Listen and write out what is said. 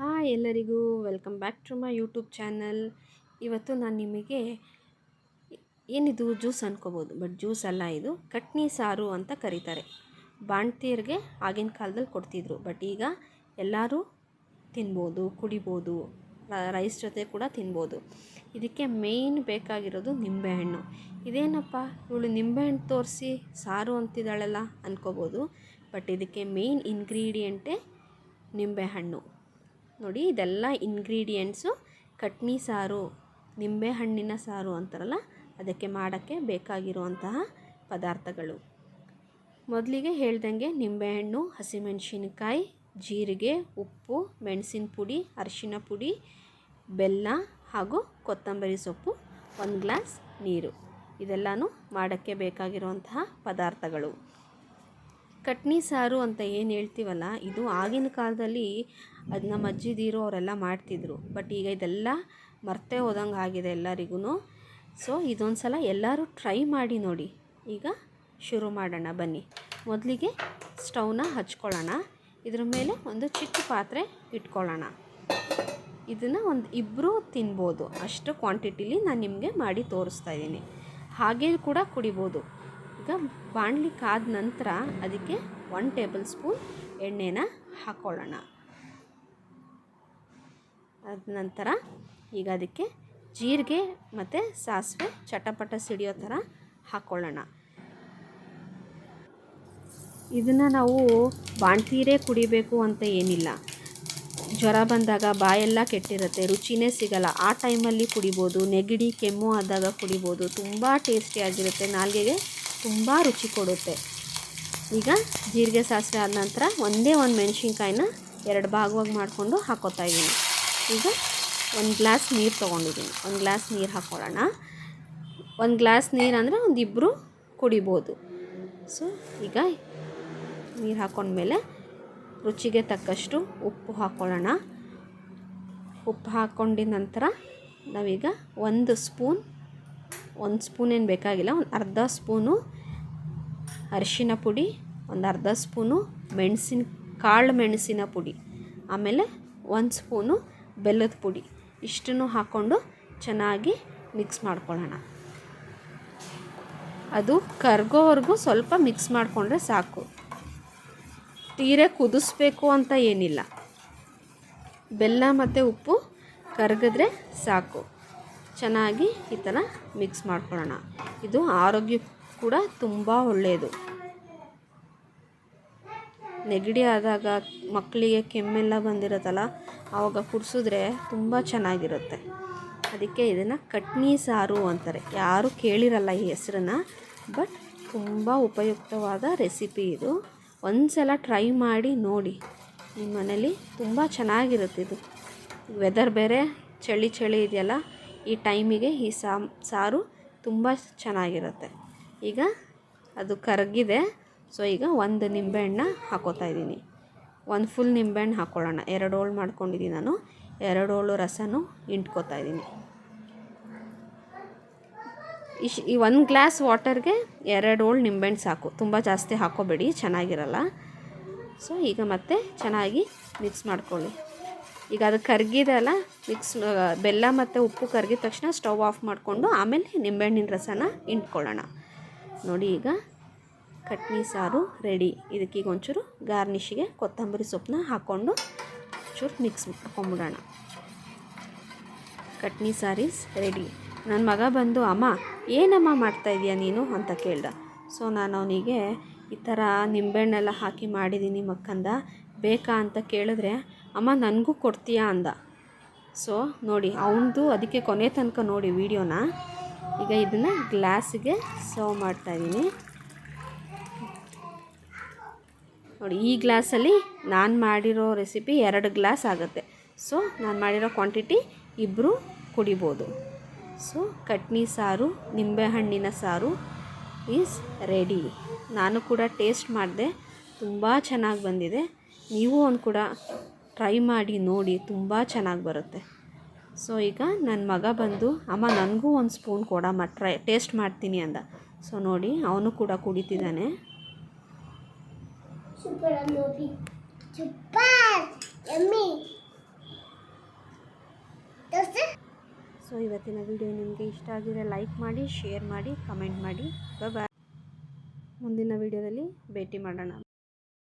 Hi ಎಲ್ಲರಿಗೂ welcome back to my YouTube channel. ಇವತ್ತು ನಾನು ನಿಮಗೆ ಏನಿದು ಜ್ಯೂಸ್ ಅನ್ಕೋಬೋದು, ಬಟ್ ಜ್ಯೂಸ್ ಅಲ್ಲ ಇದು, ಕಟ್ನಿ ಸಾರು ಅಂತ ಕರೀತಾರೆ. ಬಾಣ್ತಿಯರಿಗೆ ಆಗಿನ ಕಾಲದಲ್ಲಿ ಕೊಡ್ತಿದ್ರು, ಬಟ್ ಈಗ ಎಲ್ಲರೂ ತಿನ್ಬೋದು, ಕುಡಿಬೋದು ರೈಸ್ ಜೊತೆ ಕೂಡ ತಿನ್ಬೋದು. ಇದಕ್ಕೆ ಮೇಯ್ನ್ ಬೇಕಾಗಿರೋದು ನಿಂಬೆಹಣ್ಣು. ಇದೇನಪ್ಪ, ಇವಳು ನಿಂಬೆಹಣ್ಣು ತೋರಿಸಿ ಸಾರು ಅಂತಿದ್ದಾಳಲ್ಲ ಅನ್ಕೋಬೋದು, ಬಟ್ ಇದಕ್ಕೆ ಮೇಯ್ನ್ ಇಂಗ್ರೀಡಿಯೆಂಟೇ ನಿಂಬೆಹಣ್ಣು. ನೋಡಿ, ಇದೆಲ್ಲ ಇಂಗ್ರೀಡಿಯೆಂಟ್ಸು ಕಟ್ನಿ ಸಾರು ನಿಂಬೆಹಣ್ಣಿನ ಸಾರು ಅಂತಾರಲ್ಲ, ಅದಕ್ಕೆ ಮಾಡೋಕ್ಕೆ ಬೇಕಾಗಿರುವಂತಹ ಪದಾರ್ಥಗಳು. ಮೊದಲಿಗೆ ಹೇಳ್ದಂಗೆ ನಿಂಬೆಹಣ್ಣು ಹಸಿಮೆಣಸಿನ್ಕಾಯಿ, ಜೀರಿಗೆ, ಉಪ್ಪು, ಮೆಣಸಿನ ಪುಡಿ, ಅರಿಶಿನ ಪುಡಿ, ಬೆಲ್ಲ ಹಾಗೂ ಕೊತ್ತಂಬರಿ ಸೊಪ್ಪು, ಒಂದು ಗ್ಲಾಸ್ ನೀರು. ಇದೆಲ್ಲನೂ ಮಾಡೋಕ್ಕೆ ಬೇಕಾಗಿರುವಂತಹ ಪದಾರ್ಥಗಳು. ಕಟ್ನಿ ಸಾರು ಅಂತ ಏನು ಹೇಳ್ತೀವಲ್ಲ, ಇದು ಆಗಿನ ಕಾಲದಲ್ಲಿ ಅದು ನಮ್ಮ ಅಜ್ಜಿದೀರು ಅವರೆಲ್ಲ ಮಾಡ್ತಿದ್ರು. ಬಟ್ ಈಗ ಇದೆಲ್ಲ ಮರ್ತೇ ಹೋದಂಗೆ ಆಗಿದೆ ಎಲ್ಲರಿಗೂ ಸೊ ಇದೊಂದು ಸಲ ಎಲ್ಲರೂ ಟ್ರೈ ಮಾಡಿ ನೋಡಿ. ಈಗ ಶುರು ಮಾಡೋಣ, ಬನ್ನಿ. ಮೊದಲಿಗೆ ಸ್ಟವ್ನ ಹಚ್ಕೊಳ್ಳೋಣ. ಇದ್ರ ಮೇಲೆ ಒಂದು ಚಿಕ್ಕ ಪಾತ್ರೆ ಇಟ್ಕೊಳ್ಳೋಣ. ಇದನ್ನು ಒಂದು ಇಬ್ಬರು ತಿನ್ಬೋದು. ಅಷ್ಟು ಕ್ವಾಂಟಿಟಿಲಿ ನಾನು ನಿಮಗೆ ಮಾಡಿ ತೋರಿಸ್ತಾ ಇದ್ದೀನಿ. ಹಾಗೆ ಕೂಡ ಕುಡಿಬೋದು. ಈಗ ಬಾಣಲಿ ಕಾದ ನಂತರ ಅದಕ್ಕೆ ಒನ್ ಟೇಬಲ್ ಸ್ಪೂನ್ ಎಣ್ಣೆನ ಹಾಕ್ಕೊಳ್ಳೋಣ ಅದ ನಂತರ ಈಗ ಅದಕ್ಕೆ ಜೀರಿಗೆ ಮತ್ತು ಸಾಸಿವೆ ಚಟಪಟ ಸಿಡಿಯೋ ಥರ ಹಾಕ್ಕೊಳ್ಳೋಣ ಇದನ್ನು ನಾವು ಬಾಣ್ತೀರೇ ಕುಡಿಬೇಕು ಅಂತ ಏನಿಲ್ಲ. ಜ್ವರ ಬಂದಾಗ ಬಾಯೆಲ್ಲ ಕೆಟ್ಟಿರುತ್ತೆ, ರುಚಿನೇ ಸಿಗಲ್ಲ. ಆ ಟೈಮಲ್ಲಿ ಕುಡಿಬೋದು, ನೆಗಡಿ ಕೆಮ್ಮು ಆದಾಗ ಕುಡಿಬೋದು, ತುಂಬ ಟೇಸ್ಟಿಯಾಗಿರುತ್ತೆ ನಾಲ್ಗೆಗೆ ತುಂಬ ರುಚಿ ಕೊಡುತ್ತೆ. ಈಗ ಜೀರಿಗೆ ಸಾಸಿವೆ ಆದ ನಂತರ ಒಂದೇ ಒಂದು ಮೆಣಸಿನ್ಕಾಯಿನ ಎರಡು ಭಾಗವಾಗಿ ಮಾಡಿಕೊಂಡು ಹಾಕೋತಾ ಇದ್ದೀನಿ. ಈಗ ಒಂದು ಗ್ಲಾಸ್ ನೀರು ತೊಗೊಂಡಿದ್ದೀನಿ. ಒಂದು ಗ್ಲಾಸ್ ನೀರು ಹಾಕ್ಕೊಳ್ಳೋಣ ಒಂದು ಗ್ಲಾಸ್ ನೀರು ಅಂದರೆ ಒಂದು ಇಬ್ಬರು ಕುಡಿಬೋದು. ಸೊ ಈಗ ನೀರು ಹಾಕೊಂಡ್ಮೇಲೆ ರುಚಿಗೆ ತಕ್ಕಷ್ಟು ಉಪ್ಪು ಹಾಕ್ಕೊಳ್ಳೋಣ ಉಪ್ಪು ಹಾಕ್ಕೊಂಡಿದ ನಂತರ ನಾವೀಗ ಒಂದು ಸ್ಪೂನ್ ಒಂದು ಸ್ಪೂನ್ ಏನು ಬೇಕಾಗಿಲ್ಲ, ಒಂದು ಅರ್ಧ ಸ್ಪೂನು ಅರಿಶಿನ ಪುಡಿ, ಒಂದು ಅರ್ಧ ಸ್ಪೂನು ಮೆಣಸಿನ, ಕಾಳು ಮೆಣಸಿನ ಪುಡಿ, ಆಮೇಲೆ ಒಂದು ಸ್ಪೂನು ಬೆಲ್ಲದ ಪುಡಿ. ಇಷ್ಟನ್ನು ಹಾಕ್ಕೊಂಡು ಚೆನ್ನಾಗಿ ಮಿಕ್ಸ್ ಮಾಡ್ಕೊಳ್ಳೋಣ. ಅದು ಕರ್ಗೋವರೆಗೂ ಸ್ವಲ್ಪ ಮಿಕ್ಸ್ ಮಾಡಿಕೊಂಡ್ರೆ ಸಾಕು. ತೀರೆ ಕುದಿಸ್ಬೇಕು ಅಂತ ಏನಿಲ್ಲ. ಬೆಲ್ಲ ಮತ್ತು ಉಪ್ಪು ಕರಗಿದ್ರೆ ಸಾಕು. ಚೆನ್ನಾಗಿ ಈ ಥರ ಮಿಕ್ಸ್ ಮಾಡ್ಕೊಳ್ಳೋಣ. ಇದು ಆರೋಗ್ಯ ಕೂಡ ತುಂಬ ಒಳ್ಳೆಯದು ನೆಗಡಿ ಆದಾಗ ಮಕ್ಕಳಿಗೆ ಕೆಮ್ಮೆಲ್ಲ ಬಂದಿರುತ್ತಲ್ಲ ಆವಾಗ ಕುಡಿಸಿದ್ರೆ ತುಂಬ ಚೆನ್ನಾಗಿರುತ್ತೆ. ಅದಕ್ಕೆ ಇದನ್ನು ಕಟ್ನಿ ಸಾರು ಅಂತಾರೆ. ಯಾರೂ ಕೇಳಿರಲ್ಲ ಈ ಹೆಸರನ್ನ, ಬಟ್ ತುಂಬ ಉಪಯುಕ್ತವಾದ ರೆಸಿಪಿ ಇದು. ಒಂದು ಸಲ ಟ್ರೈ ಮಾಡಿ ನೋಡಿ. ನಿಮ್ಮ ಮನೇಲಿ ತುಂಬ ಚೆನ್ನಾಗಿರುತ್ತೆ ಇದು. ವೆದರ್ ಬೇರೆ, ಚಳಿ ಚಳಿ ಇದೆಯಲ್ಲ ಈ ಟೈಮಿಗೆ ಈ ಸಾಮ್, ಸಾರು ತುಂಬ ಚೆನ್ನಾಗಿರುತ್ತೆ. ಈಗ ಅದು ಕರಗಿದೆ. ಸೊ, ಈಗ ಒಂದು ನಿಂಬೆಹಣ್ಣ ಹಾಕೋತಾ ಇದ್ದೀನಿ. ಒಂದು ಫುಲ್ ನಿಂಬೆಹಣ್ಣು ಹಾಕ್ಕೊಳ್ಳೋಣ ಎರಡು ಹೋಳು ಮಾಡ್ಕೊಂಡಿದ್ದೀನಿ ನಾನು. ಎರಡು ಹೋಳು ರಸನೂ ಇಂಟ್ಕೋತಾ ಇದ್ದೀನಿ. ಇಶ್ ಈ ಒಂದು ಗ್ಲಾಸ್ ವಾಟರ್ಗೆ ಎರಡು ಹೋಳು ನಿಂಬೆಹಣ್ಣು ಸಾಕು. ತುಂಬ ಜಾಸ್ತಿ ಹಾಕೋಬೇಡಿ. ಚೆನ್ನಾಗಿರಲ್ಲ. ಸೊ, ಈಗ ಮತ್ತೆ ಚೆನ್ನಾಗಿ ಮಿಕ್ಸ್ ಮಾಡ್ಕೊಳ್ಳಿ. ಈಗ ಅದು ಕರ್ಗಿದೆ ಅಲ್ಲ ಮಿಕ್ಸ್ ಬೆಲ್ಲ ಮತ್ತು ಉಪ್ಪು ಕರ್ಗಿದ ತಕ್ಷಣ ಸ್ಟವ್ ಆಫ್ ಮಾಡಿಕೊಂಡು ಆಮೇಲೆ ನಿಂಬೆಹಣ್ಣಿನ ರಸನ ಇಂಟ್ಕೊಳ್ಳೋಣ ನೋಡಿ ಈಗ ಕಟ್ನಿ ಸಾರು ರೆಡಿ ಇದಕ್ಕೀಗ ಒಂಚೂರು ಗಾರ್ನಿಷಿಗೆ ಕೊತ್ತಂಬರಿ ಸೊಪ್ಪನ್ನ ಹಾಕ್ಕೊಂಡು ಚೂರು ಮಿಕ್ಸ್ ಮಾಡ್ಕೊಂಬಿಡೋಣ. ಕಟ್ನಿ ಸಾರೀಸ್ ರೆಡಿ ನನ್ನ ಮಗ ಬಂದು, ಅಮ್ಮ, ಏನಮ್ಮ ಮಾಡ್ತಾಯಿದ್ಯಾ ನೀನು? ಅಂತ ಕೇಳ್ದ. ಸೊ ನಾನು ಅವನಿಗೆ, ಈ ಥರ ನಿಂಬೆಹಣ್ಣೆಲ್ಲ ಹಾಕಿ ಮಾಡಿದ್ದೀನಿ ಮಕ್ಕಂದ, ಬೇಕಾ? ಅಂತ ಕೇಳಿದ್ರೆ ಅಮ್ಮ ನನಗೂ ಕೊಡ್ತೀಯಾ ಅಂದ. ಸೊ ನೋಡಿ, ಅವನದು ಅದಕ್ಕೆ ಕೊನೆ ತನಕ ನೋಡಿ ವಿಡಿಯೋನ. ಈಗ ಇದನ್ನು ಗ್ಲಾಸಿಗೆ ಸರ್ವ್ ಮಾಡ್ತಾಯಿದ್ದೀನಿ ನೋಡಿ, ಈ ಗ್ಲಾಸಲ್ಲಿ ನಾನು ಮಾಡಿರೋ ರೆಸಿಪಿ ಎರಡು ಗ್ಲಾಸ್ ಆಗುತ್ತೆ. ಸೊ ನಾನು ಮಾಡಿರೋ ಕ್ವಾಂಟಿಟಿ ಇಬ್ಬರು ಕುಡಿಬೋದು. ಸೊ ಕಟ್ನಿ ಸಾರು ನಿಂಬೆಹಣ್ಣಿನ ಸಾರು ಈಸ್ ರೆಡಿ ನಾನು ಕೂಡ ಟೇಸ್ಟ್ ಮಾಡಿದೆ. ತುಂಬ ಚೆನ್ನಾಗಿ ಬಂದಿದೆ. ನೀವು ಒಂದು ಕೂಡ ಟ್ರೈ ಮಾಡಿ ನೋಡಿ ತುಂಬ ಚೆನ್ನಾಗಿ ಬರುತ್ತೆ. ಸೊ ಈಗ ನನ್ನ ಮಗ ಬಂದು ಅಮ್ಮ ನನಗೂ ಒಂದು ಸ್ಪೂನ್ ಕೊಡಮ್ಮ ಟ್ರೈ ಟೇಸ್ಟ್ ಮಾಡ್ತೀನಿ ಅಂದ. ಸೊ ನೋಡಿ ಅವನು ಕೂಡ ಕುಡಿತಿದ್ದಾನೆ. ಸೊ ಇವತ್ತಿನ ವಿಡಿಯೋ ನಿಮಗೆ ಇಷ್ಟ ಆಗಿದ್ರೆ ಲೈಕ್ ಮಾಡಿ ಶೇರ್ ಮಾಡಿ ಕಮೆಂಟ್ ಮಾಡಿ. ಬಾಯ್ ಮುಂದಿನ ವಿಡಿಯೋದಲ್ಲಿ ಭೇಟಿ ಮಾಡೋಣ.